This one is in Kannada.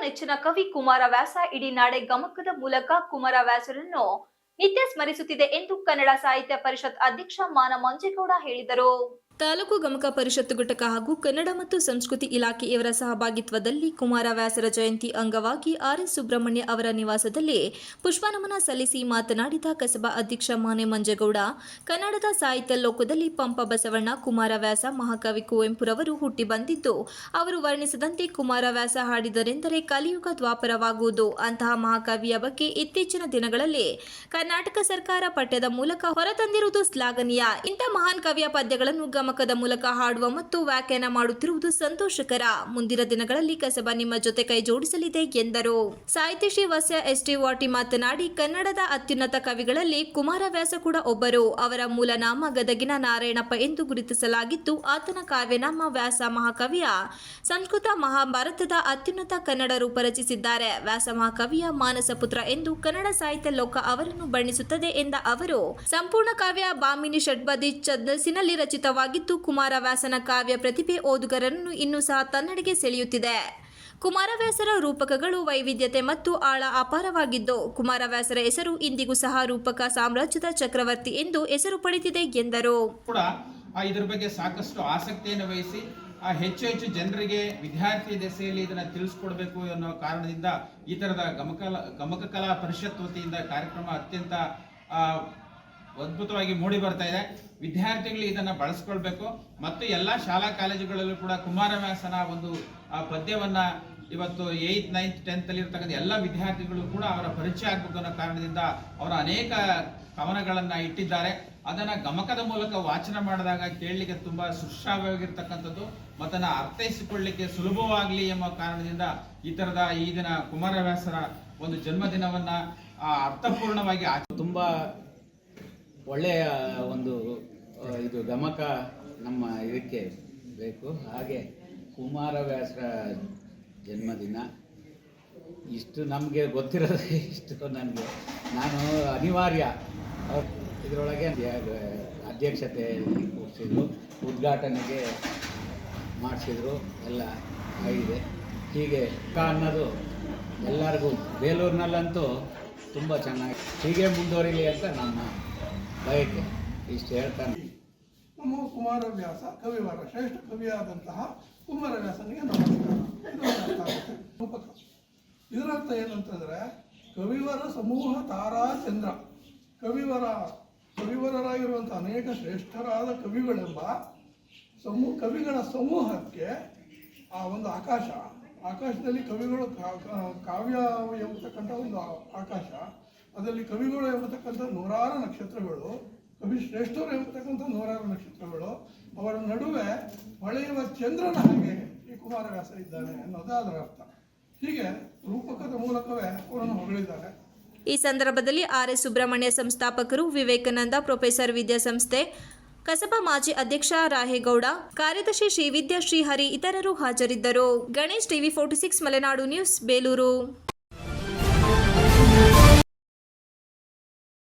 ನೆಚ್ಚಿನ ಕವಿ ಕುಮಾರ ವ್ಯಾಸ ಇಡೀ ನಾಡೆ ಗಮಕದ ಮೂಲಕ ಕುಮಾರ ವ್ಯಾಸರನ್ನು ನಿತ್ಯ ಸ್ಮರಿಸುತ್ತಿದೆ ಎಂದು ಕನ್ನಡ ಸಾಹಿತ್ಯ ಪರಿಷತ್ ಅಧ್ಯಕ್ಷ ಮಾನ ಮಂಜೇಗೌಡ ಹೇಳಿದರು. ತಾಲೂಕು ಗಮಕ ಪರಿಷತ್ತು ಘಟಕ ಹಾಗೂ ಕನ್ನಡ ಮತ್ತು ಸಂಸ್ಕೃತಿ ಇಲಾಖೆಯವರ ಸಹಭಾಗಿತ್ವದಲ್ಲಿ ಕುಮಾರವ್ಯಾಸರ ಜಯಂತಿ ಅಂಗವಾಗಿ ಆರ್ ಎಸ್ ಸುಬ್ರಹ್ಮಣ್ಯ ಅವರ ನಿವಾಸದಲ್ಲಿ ಪುಷ್ಪನಮನ ಸಲ್ಲಿಸಿ ಮಾತನಾಡಿದ ಕಸಬಾ ಅಧ್ಯಕ್ಷ ಮಾನೆ ಮಂಜೇಗೌಡ, ಕನ್ನಡದ ಸಾಹಿತ್ಯ ಲೋಕದಲ್ಲಿ ಪಂಪ ಬಸವಣ್ಣ ಕುಮಾರವ್ಯಾಸ ಮಹಾಕವಿ ಕುವೆಂಪುರವರು ಹುಟ್ಟಿ ಬಂದಿದ್ದು, ಅವರು ವರ್ಣಿಸದಂತೆ ಕುಮಾರವ್ಯಾಸ ಹಾಡಿದರೆಂದರೆ ಕಲಿಯುಗ ದ್ವಾಪರವಾಗುವುದು. ಅಂತಹ ಮಹಾಕವಿಯ ಬಗ್ಗೆ ಇತ್ತೀಚಿನ ದಿನಗಳಲ್ಲಿ ಕರ್ನಾಟಕ ಸರ್ಕಾರ ಪಠ್ಯದ ಮೂಲಕ ಹೊರತಂದಿರುವುದು ಶ್ಲಾಘನೀಯ. ಇಂಥ ಮಹಾನ್ ಕವಿಯ ಪದ್ಯಗಳನ್ನು ಗಮಕದ ಮೂಲಕ ಹಾಡುವ ಮತ್ತು ವ್ಯಾಖ್ಯಾನ ಮಾಡುತ್ತಿರುವುದು ಸಂತೋಷಕರ. ಮುಂದಿನ ದಿನಗಳಲ್ಲಿ ಕಸಬಾ ನಿಮ್ಮ ಜೊತೆ ಕೈ ಜೋಡಿಸಲಿದೆ ಎಂದರು. ಸಾಹಿತ್ಯ ಶ್ರೀ ವಸ್ಯ ಎಸ್ ಟಿ ವಾಟಿ ಮಾತನಾಡಿ, ಕನ್ನಡದ ಅತ್ಯುನ್ನತ ಕವಿಗಳಲ್ಲಿ ಕುಮಾರವ್ಯಾಸ ಕೂಡ ಒಬ್ಬರು. ಅವರ ಮೂಲ ನಾಮ ಗದಗಿನ ನಾರಾಯಣಪ್ಪ ಎಂದು ಗುರುತಿಸಲಾಗಿದ್ದು, ಆತನ ಕಾವ್ಯನಾಮ ವ್ಯಾಸ ಮಹಾಕವಿಯ. ಸಂಸ್ಕೃತ ಮಹಾಭಾರತದ ಅತ್ಯುನ್ನತ ಕನ್ನಡ ರೂಪ ರಚಿಸಿದ್ದಾರೆ. ವ್ಯಾಸ ಮಹಾಕವಿಯ ಮಾನಸ ಪುತ್ರ ಎಂದು ಕನ್ನಡ ಸಾಹಿತ್ಯ ಲೋಕ ಅವರನ್ನು ಬಣ್ಣಿಸುತ್ತದೆ ಎಂದ ಅವರು, ಸಂಪೂರ್ಣ ಕಾವ್ಯ ಬಾಮಿನಿ ಷಡ್ಬದಿ ಛಂದಸ್ಸಿನಲ್ಲಿ ರಚಿತವಾಗಿದ್ದು ಕುಮಾರವ್ಯಾಸನ ಕಾವ್ಯ ಪ್ರತಿಭೆ ಓದುಗರನ್ನು ಇನ್ನೂ ಸಹ ತನ್ನಡೆಗೆ ಸೆಳೆಯುತ್ತಿದೆ. ಕುಮಾರವ್ಯಾಸರ ರೂಪಕಗಳು ವೈವಿಧ್ಯತೆ ಮತ್ತು ಆಳ ಅಪಾರವಾಗಿದ್ದು, ಕುಮಾರವ್ಯಾಸರ ಹೆಸರು ಇಂದಿಗೂ ಸಹ ರೂಪಕ ಸಾಮ್ರಾಜ್ಯದ ಚಕ್ರವರ್ತಿ ಎಂದು ಹೆಸರು ಪಡೆದಿದೆ ಎಂದರು. ಕೂಡ ಇದ್ರ ಬಗ್ಗೆ ಸಾಕಷ್ಟು ಆಸಕ್ತಿಯನ್ನು ವಹಿಸಿ ಹೆಚ್ಚು ಹೆಚ್ಚು ಜನರಿಗೆ ವಿದ್ಯಾರ್ಥಿ ದೆಸೆಯಲ್ಲಿ ಇದನ್ನು ತಿಳಿಸ್ಕೊಡ್ಬೇಕು ಅನ್ನೋ ಕಾರಣದಿಂದ ಈ ತರದ ಗಮಕಲ ಗಮಕ ಕಲಾ ಪರಿಷತ್ ವತಿಯಿಂದ ಕಾರ್ಯಕ್ರಮ ಅತ್ಯಂತ ಅದ್ಭುತವಾಗಿ ಮೂಡಿ ಬರ್ತಾ ಇದೆ. ವಿದ್ಯಾರ್ಥಿಗಳು ಇದನ್ನ ಬಳಸ್ಕೊಳ್ಬೇಕು. ಮತ್ತು ಎಲ್ಲಾ ಶಾಲಾ ಕಾಲೇಜುಗಳಲ್ಲೂ ಕೂಡ ಕುಮಾರವ್ಯಾಸನ ಒಂದು ಆ, ಪದ್ಯವನ್ನ ಇವತ್ತು ಏಯ್ತ್ ನೈನ್ತ್ ಟೆಂತ್ ಅಲ್ಲಿ ಇರ್ತಕ್ಕಂಥ ಎಲ್ಲ ವಿದ್ಯಾರ್ಥಿಗಳು ಕೂಡ ಅವರ ಪರಿಚಯ ಆಗ್ಬೇಕು ಅನ್ನೋ ಕಾರಣದಿಂದ ಅವರ ಅನೇಕ ಕವನಗಳನ್ನು ಇಟ್ಟಿದ್ದಾರೆ. ಅದನ್ನ ಗಮಕದ ಮೂಲಕ ವಾಚನ ಮಾಡಿದಾಗ ಕೇಳಲಿಕ್ಕೆ ತುಂಬಾ ಸುಶ್ರಾವ್ಯವಾಗಿರ್ತಕ್ಕಂಥದ್ದು ಮತ್ತನ್ನ ಅರ್ಥೈಸಿಕೊಳ್ಳಿಕ್ಕೆ ಸುಲಭವಾಗಲಿ ಎಂಬ ಕಾರಣದಿಂದ ಈ ಥರದ ಈ ದಿನ ಕುಮಾರವ್ಯಾಸರ ಒಂದು ಜನ್ಮದಿನವನ್ನ ಅರ್ಥಪೂರ್ಣವಾಗಿ ತುಂಬ ಒಳ್ಳೆಯ ಒಂದು ಇದು ಗಮಕ ನಮ್ಮ ಇದಕ್ಕೆ ಬೇಕು. ಹಾಗೆ ಕುಮಾರವ್ಯಾಸರ ಜನ್ಮದಿನ. ಇಷ್ಟು ನಮಗೆ ಗೊತ್ತಿರೋದು ಇಷ್ಟು ನನಗೆ. ನಾನು ಅನಿವಾರ್ಯ. ಇದರೊಳಗೆ ಅಧ್ಯಕ್ಷತೆ ಕೂರಿಸಿದ್ರು, ಉದ್ಘಾಟನೆಗೆ ಮಾಡಿಸಿದ್ರು, ಎಲ್ಲ ಆಗಿದೆ. ಹೀಗೆ ಕ ಅನ್ನೋದು ಎಲ್ಲರಿಗೂ ಬೇಲೂರಿನಲ್ಲಂತೂ ತುಂಬ ಚೆನ್ನಾಗಿ, ಹೀಗೆ ಮುಂದುವರಿಲಿ ಅಂತ ನನ್ನ ಬಯಕೆ ಇಷ್ಟು ಹೇಳ್ತಾನೆ. ನಮ್ಮ ಕುಮಾರವ್ಯಾಸ ಕವಿವರ ಶ್ರೇಷ್ಠ ಕವಿಯಾದಂತಹ ಕುಮಾರವ್ಯಾಸನಿಗೆ ನಮಸ್ಕಾರ. ಇದರರ್ಥ ಏನಂತಂದರೆ, ಕವಿವರ ಸಮೂಹ ತಾರಾ ಚಂದ್ರ. ಕವಿವರ, ಕವಿವರರಾಗಿರುವಂಥ ಅನೇಕ ಶ್ರೇಷ್ಠರಾದ ಕವಿಗಳೆಂಬ ಸಮೂಹ ಕವಿಗಳ ಸಮೂಹಕ್ಕೆ ಆ ಒಂದು ಆಕಾಶ, ಆಕಾಶದಲ್ಲಿ ಕವಿಗಳು ಕಾವ್ಯ ಎಂಬತಕ್ಕಂಥ ಒಂದು ಆಕಾಶ ಅದರಲ್ಲಿ ಕವಿಗಳು ಎಂಬತಕ್ಕಂಥ ನೂರಾರು ನಕ್ಷತ್ರಗಳು, ಕವಿ ಶ್ರೇಷ್ಠರು ಎಂಬತಕ್ಕಂಥ ನೂರಾರು ನಕ್ಷತ್ರಗಳು, ಅವರ ನಡುವೆ ಹೊಳೆಯುವ ಚಂದ್ರನ ಹಾಗೆ ಈ ಕುಮಾರವ್ಯಾಸ ಇದ್ದಾನೆ ಅನ್ನೋದು ಅದರ ಅರ್ಥ. ಹೀಗೆ ರೂಪಕದ ಮೂಲಕವೇ ಅವರನ್ನು ಹೊಗಳಿದ್ದಾರೆ. ಈ ಸಂದರ್ಭದಲ್ಲಿ ಆರ್ ಎಸ್ ಸುಬ್ರಹ್ಮಣ್ಯ ಸಂಸ್ಥಾಪಕರು ವಿವೇಕಾನಂದ, ಪ್ರೊಫೆಸರ್ ವಿದ್ಯಾಸಂಸ್ಥೆ, ಕಸಬಾ ಮಾಜಿ ಅಧ್ಯಕ್ಷ ರಾಹೇಗೌಡ, ಕಾರ್ಯದರ್ಶಿ ಶ್ರೀವಿದ್ಯಾ ಶ್ರೀಹರಿ ಇತರರು ಹಾಜರಿದ್ದರು. Ganesh TV forty six Malenadu news, Belur.